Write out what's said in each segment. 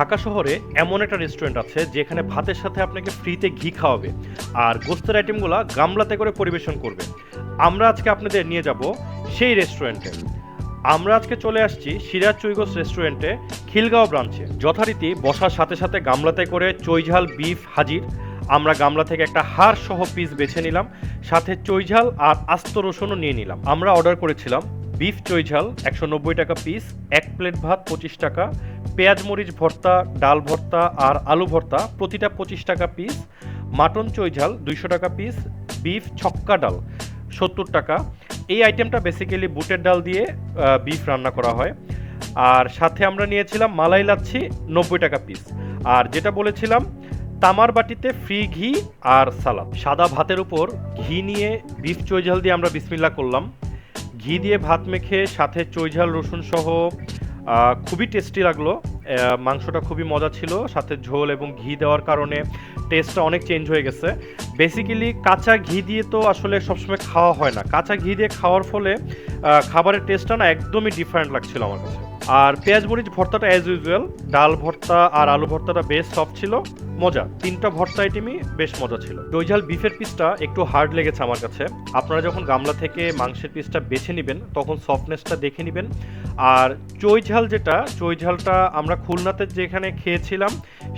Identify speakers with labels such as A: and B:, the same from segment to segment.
A: ঢাকা শহরে এমন একটা রেস্টুরেন্ট আছে যেখানে ভাতের সাথে আপনাকে ফ্রিতে ঘি খাওয়াবে আর গোস্তের আইটেমগুলো গামলাতে করে পরিবেশন করবে। আমরা আজকে আপনাদের নিয়ে যাব সেই রেস্টুরেন্টে আমরা আজকে চলে আসছি সিরাজ চুইগোস রেস্টুরেন্টে খিলগাঁও ব্রাঞ্চে যথারীতি বসার সাথে সাথে গামলাতে করে চৈঝাল বিফ হাজির। আমরা গামলা থেকে একটা হাড় সহ পিস বেছে নিলাম, সাথে চৈঝাল আর আস্ত রসুনও নিয়ে নিলাম। আমরা অর্ডার করেছিলাম বিফ চৈঝাল একশো নব্বই টাকা পিস এক প্লেট ভাত পঁচিশ টাকা পেঁয়াজ, মরিচ ভর্তা, ডাল ভর্তা আর আলু ভর্তা, প্রতিটা পঁচিশ টাকা পিস মাটন চৈঝাল দুইশো টাকা পিস বিফ ছক্কা ডাল সত্তর টাকা। এই আইটেমটা বেসিক্যালি বুটের ডাল দিয়ে বিফ রান্না করা হয়। আর সাথে আমরা নিয়েছিলাম মালাই লাচ্ছি নব্বই টাকা পিস আর যেটা বলেছিলাম, তামার বাটিতে ফ্রি ঘি আর সালাদ। সাদা ভাতের উপর ঘি নিয়ে বিফ চৈঝাল দিয়ে আমরা বিসমিল্লা করলাম। ঘি দিয়ে ভাত মেখে সাথে চৈঝাল, রসুন সহ খুবই টেস্টি লাগল। মাংসটা খুবই মজা ছিল, সাথে ঝোল এবং ঘি দেওয়ার কারণে টেস্টটা অনেক চেঞ্জ হয়ে গেছে। বেসিক্যালি কাঁচা ঘি দিয়ে তো আসলে সবসময় খাওয়া হয় না। কাঁচা ঘি দিয়ে খাওয়ার ফলে খাবারের টেস্টটা না একদমই ডিফারেন্ট লাগছিল আমার কাছে। আর পেঁয়াজ মরিচ ভর্তাটা অ্যাজ ইউজুয়াল ডাল ভর্তা আর আলু ভর্তাটা বেশ সফট ছিল, মজা। তিনটা ভর্তা আইটেমই বেশ মজা ছিল। দইঝাল বিফের পিসটা একটু হার্ড লেগেছে আমার কাছে। আপনারা যখন গামলা থেকে মাংসের পিসটা বেছে নেবেন, তখন সফটনেসটা দেখে নেবেন। আর চই ঝাল যেটা চই ঝালটা আমরা খুলনাতে যেখানে খেয়েছিলাম,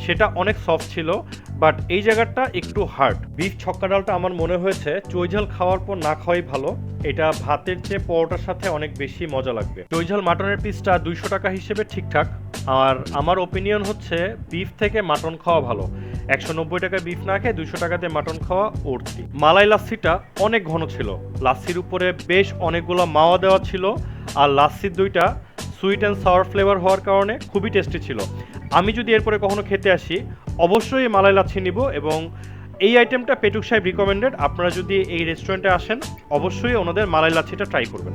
A: সেটা অনেক সফট ছিল বাট এই জায়গাটা একটু হার্ড বিফ ছক্কা ডালটা আমার মনে হয়েছে, চৈঝাল খাওয়ার পর না খাওয়াই ভালো। এটা ভাতের চেয়ে পরোটার সাথে অনেক বেশি মজা লাগবে। চৈঝাল মাটনের পিসটা দুইশো টাকা হিসেবে ঠিকঠাক, আর আমার ওপিনিয়ন হচ্ছে বিফ থেকে মাটন খাওয়া ভালো। একশো নব্বই টাকায় বিফ না খেয়ে দুইশো টাকাতে মাটন খাওয়া উঠতি মালাই লাচ্ছিটা অনেক ঘন ছিল। লাচ্ছির উপরে বেশ অনেকগুলো মাওয়া দেওয়া ছিল আর লাচ্ছির দুইটা সুইট অ্যান্ড সাওয়ার ফ্লেভার হওয়ার কারণে খুবই টেস্টি ছিল। আমি যদি এরপরে কখনো খেতে আসি, অবশ্যই মালাই লাচ্ছি নিব এবং এই আইটেমটা পেটুক সাহেব রিকমেন্ডেড আপনারা যদি এই রেস্টুরেন্টে আসেন, অবশ্যই ওনাদের মালাই লাচ্ছিটা ট্রাই করবেন।